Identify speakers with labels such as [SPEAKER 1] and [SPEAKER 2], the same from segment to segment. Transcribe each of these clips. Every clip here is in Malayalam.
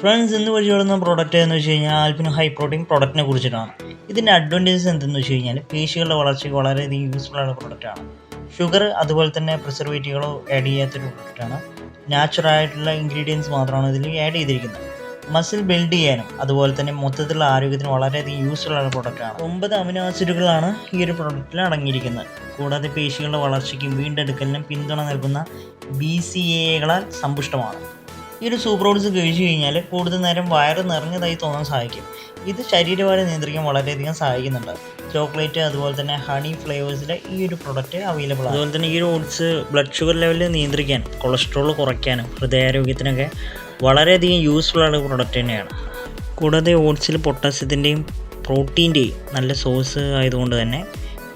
[SPEAKER 1] ഫ്രണ്ട്സ് ഇന്ന് പരിചയപ്പെടുന്ന പ്രോഡക്റ്റ് എന്ന് വെച്ച് കഴിഞ്ഞാൽ ആൽപ്പിന് ഹൈ പ്രോട്ടീൻ പ്രോഡക്റ്റിനെ കുറിച്ചിട്ടാണ്. ഇതിന്റെ അഡ്വാന്റേജസ് എന്തെന്ന് വെച്ച് കഴിഞ്ഞാൽ പേശികളുടെ വളർച്ചയ്ക്ക് വളരെയധികം യൂസ്ഫുൾ ആയ പ്രോഡക്റ്റാണ് ഷുഗർ അതുപോലെ തന്നെ പ്രിസർവേറ്റീവുകളോ ആഡ് ചെയ്യാത്തൊരു പ്രോഡക്റ്റാണ് നാച്ചുറൽ ആയിട്ടുള്ള ഇൻഗ്രീഡിയൻസ് മാത്രമാണ് ഇതിൽ ആഡ് ചെയ്തിരിക്കുന്നത്. മസിൽ ബിൽഡ് ചെയ്യാനും അതുപോലെ തന്നെ മൊത്തത്തിലുള്ള ആരോഗ്യത്തിന് വളരെയധികം യൂസ്ഫുൾ ആയ പ്രോഡക്റ്റാണ് ഒമ്പത് അമിനോ ആസിഡുകളാണ് ഈ ഒരു പ്രോഡക്റ്റിൽ അടങ്ങിയിരിക്കുന്നത്. കൂടാതെ പേശികളുടെ വളർച്ചയ്ക്കും വീണ്ടെടുക്കലിനും പിന്തുണ നൽകുന്ന ബി സി എകളാൽ സമ്പുഷ്ടമാണ്. ഈ ഒരു സൂപ്പർ ഓട്സ് കഴിച്ചു കഴിഞ്ഞാൽ കൂടുതൽ നേരം വയറ് നിറഞ്ഞതായി തോന്നാൻ സഹായിക്കും ഇത് ശരീരഭാരം നിയന്ത്രിക്കാൻ വളരെയധികം സഹായിക്കുന്നുണ്ട്. ചോക്ലേറ്റ് അതുപോലെ തന്നെ ഹണി ഫ്ലേവേഴ്സിലെ ഈ ഒരു പ്രൊഡക്റ്റ് അവൈലബിൾ ആണ്. അതുപോലെ തന്നെ ഈ ഒരു ഓട്സ് ബ്ലഡ് ഷുഗർ ലെവൽ നിയന്ത്രിക്കാൻ കൊളസ്ട്രോൾ കുറയ്ക്കാനും ഹൃദയാരോഗ്യത്തിനൊക്കെ വളരെയധികം യൂസ്ഫുൾ ആയ പ്രൊഡക്റ്റ് തന്നെയാണ്. കൂടാതെ ഓട്സിൽ പൊട്ടാസ്യത്തിന്റെയും പ്രോട്ടീന്റെയും നല്ല സോഴ്സ് ആയതുകൊണ്ട് തന്നെ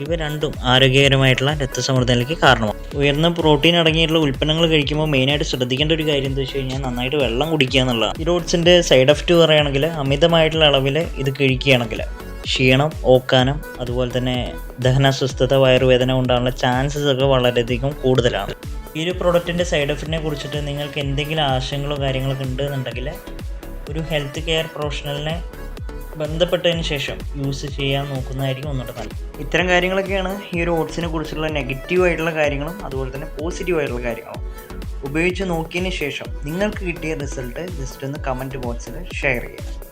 [SPEAKER 1] ഇവ രണ്ടും ആരോഗ്യകരമായിട്ടുള്ള രക്തസമ്മർദ്ദത്തിലേക്ക് കാരണമാണ് ഉയർന്ന പ്രോട്ടീൻ അടങ്ങിയിട്ടുള്ള ഉൽപ്പന്നങ്ങൾ കഴിക്കുമ്പോൾ മെയിനായിട്ട് ശ്രദ്ധിക്കേണ്ട ഒരു കാര്യം എന്താ വെച്ച് കഴിഞ്ഞാൽ നന്നായിട്ട് വെള്ളം കുടിക്കുക എന്നുള്ളതാണ്. ഇറോഡ്സിന്റെ സൈഡ് എഫക്റ്റ് പറയുകയാണെങ്കിൽ അമിതമായിട്ടുള്ള അളവിൽ ഇത് കഴിക്കുകയാണെങ്കിൽ ക്ഷീണം ഓക്കാനം അതുപോലെ തന്നെ ദഹനാസ്വസ്ഥത വയറുവേദന ഉണ്ടാകാനുള്ള ചാൻസസ് ഒക്കെ വളരെയധികം കൂടുതലാണ്. ഈ ഒരു പ്രോഡക്റ്റിന്റെ സൈഡ് എഫക്റ്റിനെ കുറിച്ചിട്ട് നിങ്ങൾക്ക് എന്തെങ്കിലും ആശയങ്ങളോ കാര്യങ്ങളൊക്കെ ഉണ്ടെന്നുണ്ടെങ്കിൽ ഒരു ഹെൽത്ത് കെയർ പ്രൊഫഷണലിനെ ബന്ധപ്പെട്ടതിന് ശേഷം യൂസ് ചെയ്യാൻ നോക്കുന്നതായിരിക്കും ഒന്നുകൂടെ നല്ലത്. ഇത്തരം കാര്യങ്ങളൊക്കെയാണ് ഈ ഒരു ഓട്സിനെ കുറിച്ചുള്ള നെഗറ്റീവ് ആയിട്ടുള്ള കാര്യങ്ങളും അതുപോലെ തന്നെ പോസിറ്റീവ് ആയിട്ടുള്ള കാര്യങ്ങളും ഉപയോഗിച്ച് നോക്കിയതിന് ശേഷം നിങ്ങൾക്ക് കിട്ടിയ റിസൾട്ട് ജസ്റ്റ് ഒന്ന് കമന്റ് ബോക്സിൽ ഷെയർ ചെയ്യുക.